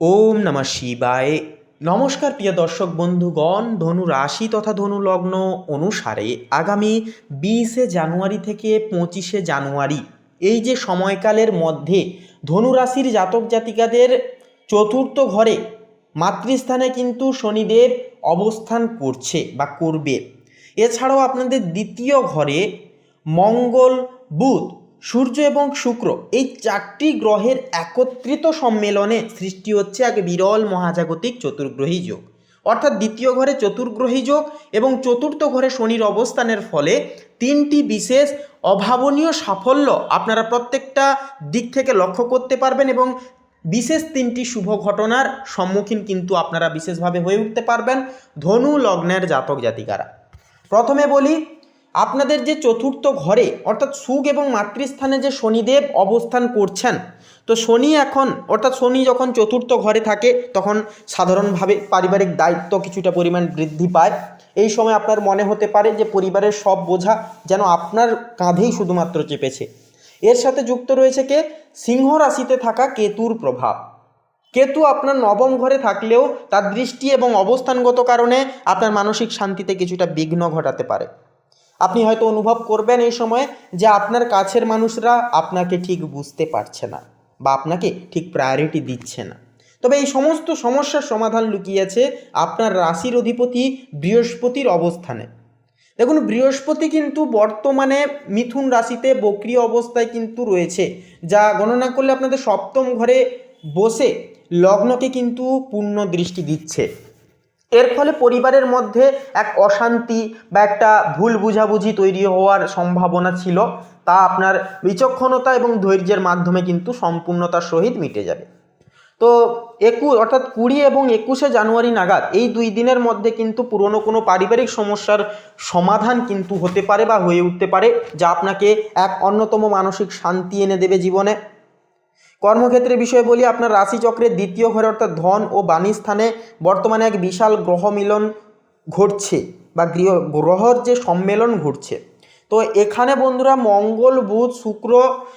ওম নমঃ শিবায়। নমস্কার প্রিয় দর্শক বন্ধুগণ, ধনু রাশি তথা ধনু লগ্ন অনুসারে আগামী বিশে জানুয়ারি থেকে পঁচিশে জানুয়ারি, এই যে সময়কালের মধ্যে ধনু রাশির জাতক জাতিকাদের চতুর্থ ঘরে মাতৃস্থানে কিন্তু শনিদেব অবস্থান করছে বা করবে। এছাড়াও আপনাদের দ্বিতীয় ঘরে মঙ্গল বুধ সূর্য এবং শুক্র এই চারটি গ্রহের একত্রিত সম্মেলনে সৃষ্টি হচ্ছে এক বিরল মহাজাগতিক চতুর্গ্রহী যোগ। অর্থাৎ দ্বিতীয় ঘরে চতুর্গ্রহী যোগ এবং চতুর্থ ঘরে শনির অবস্থানের ফলে তিনটি বিশেষ অভাবনীয় সাফল্য আপনারা প্রত্যেকটা দিক থেকে লক্ষ্য করতে পারবেন এবং বিশেষ তিনটি শুভ ঘটনার সম্মুখীন কিন্তু আপনারা বিশেষভাবে হয়ে উঠতে পারবেন। ধনু লগ্নের জাতক জাতিকারা। প্রথমে বলি আপনাদের যে চতুর্থ ঘরে, অর্থাৎ সুখ এবং মাতৃস্থানে যে শনিদেব অবস্থান করছেন, তো শনি এখন, অর্থাৎ শনি যখন চতুর্থ ঘরে থাকে, তখন সাধারণভাবে পারিবারিক দায়িত্ব কিছুটা পরিমাণ বৃদ্ধি পায়। এই সময় আপনার মনে হতে পারে যে পরিবারের সব বোঝা যেন আপনার কাঁধেই শুধুমাত্র চেপেছে। এর সাথে যুক্ত রয়েছে কে? সিংহ রাশিতে থাকা কেতুর প্রভাব। কেতু আপনার নবম ঘরে থাকলেও তার দৃষ্টি এবং অবস্থানগত কারণে আপনার মানসিক শান্তিতে কিছুটা বিঘ্ন ঘটাতে পারে। আপনি হয়তো অনুভব করবেন এই সময়ে যে আপনার কাছের মানুষরা আপনাকে ঠিক বুঝতে পারছে না বা আপনাকে ঠিক প্রায়োরিটি দিচ্ছে না। তবে এই সমস্ত সমস্যার সমাধান লুকিয়েছে আপনার রাশির অধিপতি বৃহস্পতির অবস্থানে। দেখুন, বৃহস্পতি কিন্তু বর্তমানে মিথুন রাশিতে বক্রিয় অবস্থায় কিন্তু রয়েছে, যা গণনা করলে আপনাদের সপ্তম ঘরে বসে লগ্নকে কিন্তু পূর্ণ দৃষ্টি দিচ্ছে। এর ফলে পরিবারের মধ্যে এক অশান্তি বা একটা ভুল বুঝাবুঝি তৈরি হওয়ার সম্ভাবনা ছিল। তা আপনার বিচক্ষণতা এবং ধৈর্যের মাধ্যমে কিন্তু সম্পূর্ণতার সহিত মিটে যাবে। তো একু, অর্থাৎ কুড়ি এবং একুশে জানুয়ারি নাগাদ এই দুই দিনের মধ্যে কিন্তু পুরনো কোনো পারিবারিক সমস্যার সমাধান কিন্তু হতে পারে বা হয়ে উঠতে পারে, যা আপনাকে এক অন্যতম মানসিক শান্তি এনে দেবে জীবনে। কর্মক্ষেত্রের বিষয়ে বলি, আপনার রাশিচক্রের দ্বিতীয় ঘরে অর্থাৎ ধন ও বাণী স্থানে বর্তমানে এক বিশাল গ্রহ মিলন ঘটছে বা গৃহ, গ্রহর যে সম্মেলন ঘটছে। তো এখানে বন্ধুরা মঙ্গল, বুধ, শুক্র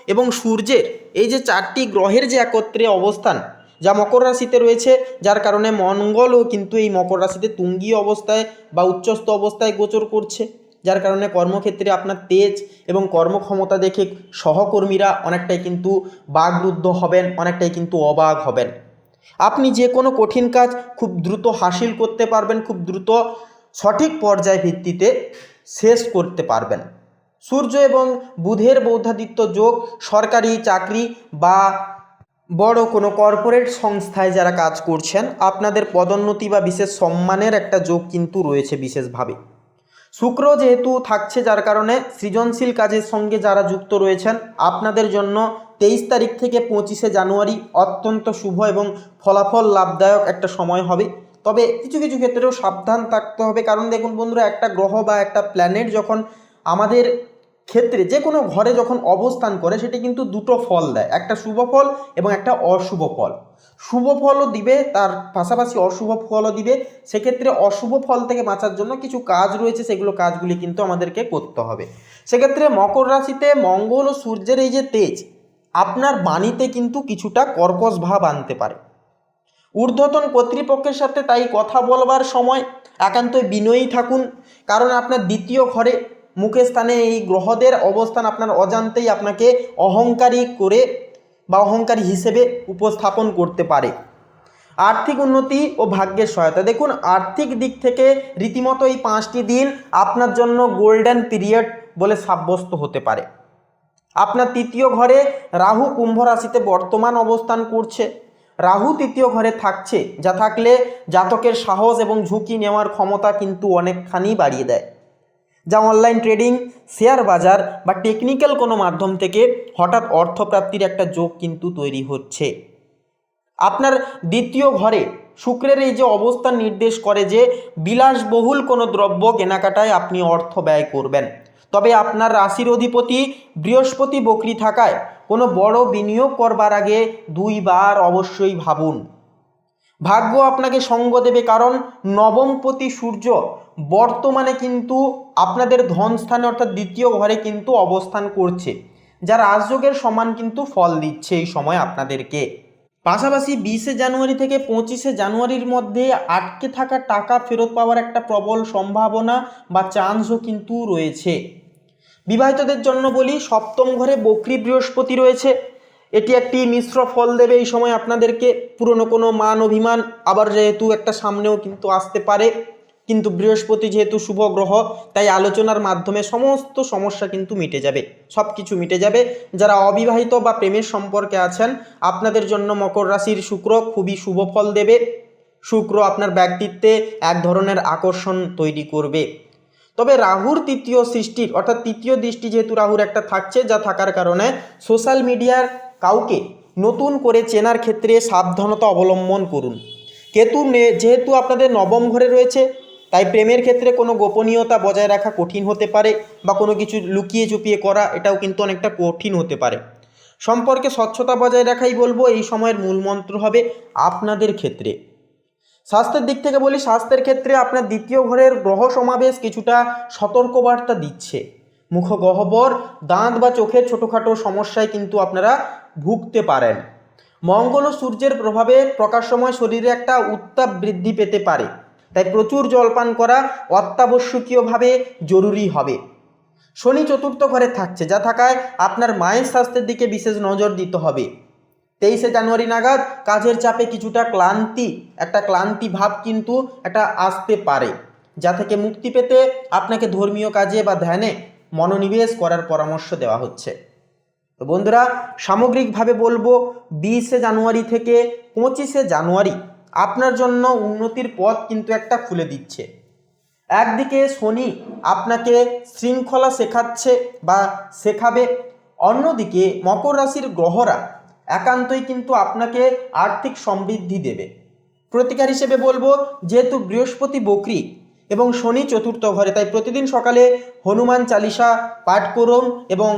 এবং সূর্যের এই যে চারটি গ্রহের যে একত্রে অবস্থান, যা মকর রাশিতে রয়েছে, যার কারণে মঙ্গলও কিন্তু এই মকর রাশিতে তুঙ্গি অবস্থায় বা উচ্চস্থ অবস্থায় গোচর করছে। যার কারণে কর্মক্ষেত্রে আপনার তেজ এবং কর্মক্ষমতা দেখে সহকর্মীরা অনেকটাই কিন্তু বাগরুদ্ধ হবেন, অনেকটাই কিন্তু অবাক হবেন। আপনি যে কোনো কঠিন কাজ খুব দ্রুত হাসিল করতে পারবেন, খুব দ্রুত সঠিক পর্যায় ভিত্তিতে শেষ করতে পারবেন। সূর্য এবং বুধের বৌদ্ধাদিত্য যোগ, সরকারি চাকরি বা বড় কোনো কর্পোরেট সংস্থায় যারা কাজ করছেন, আপনাদের পদোন্নতি বা বিশেষ সম্মানের একটা যোগ কিন্তু রয়েছে বিশেষভাবে। শুক্র যেহেতু থাকছে, যার কারণে সৃজনশীল কাজের সঙ্গে যারা যুক্ত রয়েছেন, আপনাদের জন্য তেইশ তারিখ থেকে পঁচিশে জানুয়ারি অত্যন্ত শুভ এবং ফলাফল লাভদায়ক একটা সময় হবে। তবে কিছু কিছু ক্ষেত্রেও সাবধান থাকতে হবে। কারণ দেখুন বন্ধুরা, একটা গ্রহ বা একটা প্ল্যানেট যখন আমাদের ক্ষেত্রে যে কোনো ঘরে যখন অবস্থান করে, সেটি কিন্তু দুটো ফল দেয়। একটা শুভ ফল এবং একটা অশুভ ফল। শুভ ফলও দিবে, তার পাশাপাশি অশুভ ফলও দিবে। সেক্ষেত্রে অশুভ ফল থেকে বাঁচার জন্য কিছু কাজ রয়েছে, সেগুলো কাজগুলি কিন্তু আমাদেরকে করতে হবে। সেক্ষেত্রে মকর রাশিতে মঙ্গল ও সূর্যের এই যে তেজ, আপনার বাণীতে কিন্তু কিছুটা কর্কশ ভাব আনতে পারে। ঊর্ধ্বতন কর্তৃপক্ষের সাথে তাই কথা বলবার সময়, একান্তই বিনয়ী থাকুন। কারণ আপনার দ্বিতীয় ঘরে মুখের স্থানে এই গ্রহদের অবস্থান আপনার অজান্তেই আপনাকে অহংকারী করে বা অহংকারী হিসেবে উপস্থাপন করতে পারে। আর্থিক উন্নতি ও ভাগ্যের সহায়তা। দেখুন, আর্থিক দিক থেকে রীতিমতো এই পাঁচটি দিন আপনার জন্য গোল্ডেন পিরিয়ড বলে সাব্যস্ত হতে পারে। আপনার তৃতীয় ঘরে রাহু কুম্ভ রাশিতে বর্তমান অবস্থান করছে। রাহু তৃতীয় ঘরে থাকছে, যা থাকলে জাতকের সাহস এবং ঝুঁকি নেওয়ার ক্ষমতা কিন্তু অনেকখানি বাড়িয়ে দেয়। যা অনলাইন ট্রেডিং শেয়ার বাজার বা টেকনিক্যাল কোনো মাধ্যম থেকে হঠাৎ অর্থপ্রাপ্তির একটা যোগ কিন্তু তৈরি হচ্ছে। আপনার দ্বিতীয় ঘরে শুক্রের এই যে অবস্থান নির্দেশ করে যে বিলাসবহুল কোনো দ্রব্য কেনাকাটায় আপনি অর্থ ব্যয় করবেন। তবে আপনার রাশির অধিপতি বৃহস্পতি বকরি থাকায় কোনো বড় বিনিয়োগ করবার আগে দুইবার অবশ্যই ভাবুন। ভাগ্য আপনাকে সঙ্গ দেবে কারণ নবমপতি সূর্য বর্তমানে কিন্তু আপনাদের ধনস্থানে অর্থাৎ দ্বিতীয় ঘরে কিন্তু অবস্থান করছে, যা রাজযোগের সমান কিন্তু ফল দিচ্ছে এই সময় আপনাদেরকে। পাশাপাশি বিশে জানুয়ারি থেকে পঁচিশে জানুয়ারির মধ্যে আটকে থাকা টাকা ফেরত পাওয়ার একটা প্রবল সম্ভাবনা বা চান্সও কিন্তু রয়েছে। বিবাহিতদের জন্য বলি, সপ্তম ঘরে বকরি বৃহস্পতি রয়েছে। এটি একটি মিশ্র ফল দেবে এই সময় আপনাদেরকে। পুরনো কোনো মান অভিমান আবার যেহেতু একটা সামনেও কিন্তু আসতে পারে। কিন্তু বৃহস্পতি যেহেতু শুভ গ্রহ, তাই আলোচনার মাধ্যমে সমস্ত সমস্যা কিন্তু মিটে যাবে। সব কিছু মিটে যাবে। যারা অবিবাহিত বা প্রেমের সম্পর্কে আছেন, আপনাদের জন্য মকর রাশির শুক্র খুবই শুভ ফল দেবে। শুক্র আপনার ব্যক্তিত্বে এক ধরনের আকর্ষণ তৈরি করবে। তবে রাহুর তৃতীয় সৃষ্টির, অর্থাৎ তৃতীয় দৃষ্টি যেহেতু রাহুর একটা থাকছে, যা থাকার কারণে সোশ্যাল মিডিয়ার কাউকে নতুন করে চেনার ক্ষেত্রে সাবধানতা অবলম্বন করুন। কেতু যেহেতু আপনাদের নবম ঘরে রয়েছে তাই প্রেমের ক্ষেত্রে কোনো গোপনীয়তা বজায় রাখা কঠিন হতে পারে বা কোনো কিছু লুকিয়ে চুপিয়ে করা, এটাও কিন্তু অনেকটা কঠিন হতে পারে। সম্পর্কে স্বচ্ছতা বজায় রাখাই বলব, এই সময়ের মূল মন্ত্র হবে আপনাদের ক্ষেত্রে। স্বাস্থ্যের দিক থেকে বলি, স্বাস্থ্যের ক্ষেত্রে আপনার দ্বিতীয় ঘরের গ্রহ সমাবেশ কিছুটা সতর্কবার্তা দিচ্ছে। মুখ গহ্বর দাঁত বা চোখের ছোটোখাটো সমস্যায় কিন্তু আপনারা ভুগতে পারেন। মঙ্গল ও সূর্যের প্রভাবে প্রকাশময় শরীরে একটা উত্তাপ বৃদ্ধি পেতে পারে। তাই প্রচুর জলপান করা অত্যাবশ্যকীয়ভাবে জরুরি হবে। শনি চতুর্থ ঘরে থাকছে, যা থাকায় আপনার মায়ের স্বাস্থ্যের দিকে বিশেষ নজর দিতে হবে। তেইশে জানুয়ারি নাগাদ কাজের চাপে কিছুটা ক্লান্তি, একটা ক্লান্তি ভাব কিন্তু একটা আসতে পারে, যা থেকে মুক্তি পেতে আপনাকে ধর্মীয় কাজে বা ধ্যানে মনোনিবেশ করার পরামর্শ দেওয়া হচ্ছে। তো বন্ধুরা, সামগ্রিকভাবে বলব, বিশে জানুয়ারি থেকে পঁচিশে জানুয়ারি আপনার জন্য উন্নতির পথ কিন্তু একটা খুলে দিচ্ছে। একদিকে শনি আপনাকে শৃঙ্খলা শেখাচ্ছে বা শেখাবে, অন্যদিকে মকর রাশির গ্রহরা একান্তই কিন্তু আপনাকে আর্থিক সমৃদ্ধি দেবে। প্রতিকার হিসেবে বলব, যেহেতু বৃহস্পতি বকরি এবং শনি চতুর্থ ঘরে, তাই প্রতিদিন সকালে হনুমান চালিসা পাঠ করুন এবং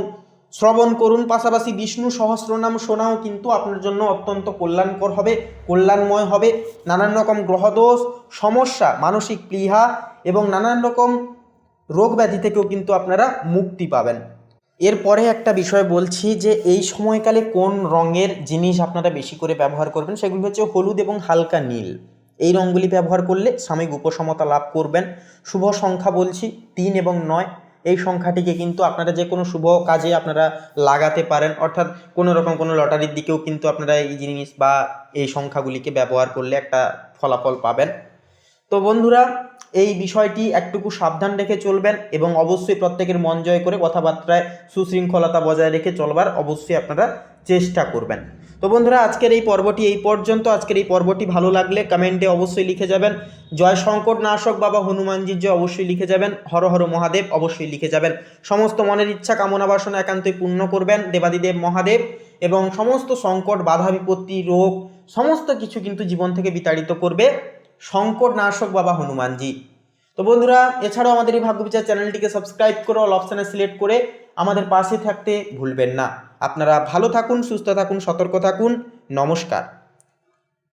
শ্রবণ করুন, পাশাপাশি বিষ্ণু সহস্রনাম শোনাও কিন্তু আপনার জন্য অত্যন্ত কল্যাণকর হবে, কল্যাণময় হবে। নানান রকম গ্রহদোষ, সমস্যা, মানসিক প্লীহা এবং নানান রকম রোগ ব্যাধি থেকেও কিন্তু আপনারা মুক্তি পাবেন। এরপরে একটা বিষয় বলছি যে, এই সময়কালে কোন রঙের জিনিস আপনারা বেশি করে ব্যবহার করবেন, সেগুলি হচ্ছে হলুদ এবং হালকা নীল। এই রঙগুলি ব্যবহার করলে সাময়িক উপসমতা লাভ করবেন। শুভ সংখ্যা বলছি তিন এবং নয়। এই সংখ্যাটিকে কিন্তু আপনারা যে কোনো শুভ কাজে আপনারা লাগাতে পারেন। অর্থাৎ কোনো রকম কোনো লটারির দিকেও কিন্তু আপনারা এই জিনিস বা এই সংখ্যাগুলিকে ব্যবহার করলে একটা ফলাফল পাবেন। তো বন্ধুরা, এই বিষয়টি একটুকু সাবধান রেখে চলবেন এবং অবশ্যই প্রত্যেকের মন জয় করে কথাবার্তায় সুশৃঙ্খলতা বজায় রেখে চলবার অবশ্যই আপনারা চেষ্টা করবেন। তো বন্ধুরা, আজকের এই পর্বটি এই পর্যন্ত। আজকের এই পর্বটি ভালো লাগলে কমেন্টে অবশ্যই লিখে যাবেন। জয় সংকট নাশক বাবা হনুমানজির জয় অবশ্যই লিখে যাবেন। হর হর মহাদেব অবশ্যই লিখে যাবেন। সমস্ত মনের ইচ্ছা, কামনা, বাসনা একান্তই পূর্ণ করবেন দেবাদিদেব মহাদেব এবং সমস্ত সংকট, বাধা, বিপত্তি, রোগ, সমস্ত কিছু কিন্তু জীবন থেকে বিতাড়িত করবে সংকট নাশক বাবা হনুমানজি। তো বন্ধুরা, এছাড়াও আমাদের এই ভাগ্যবিচার চ্যানেলটিকে সাবস্ক্রাইব করে, অল অপশানে সিলেক্ট করে আমাদের পাশে থাকতে ভুলবেন না। আপনারা ভালো থাকুন সুস্থ থাকুন সতর্ক থাকুন। নমস্কার।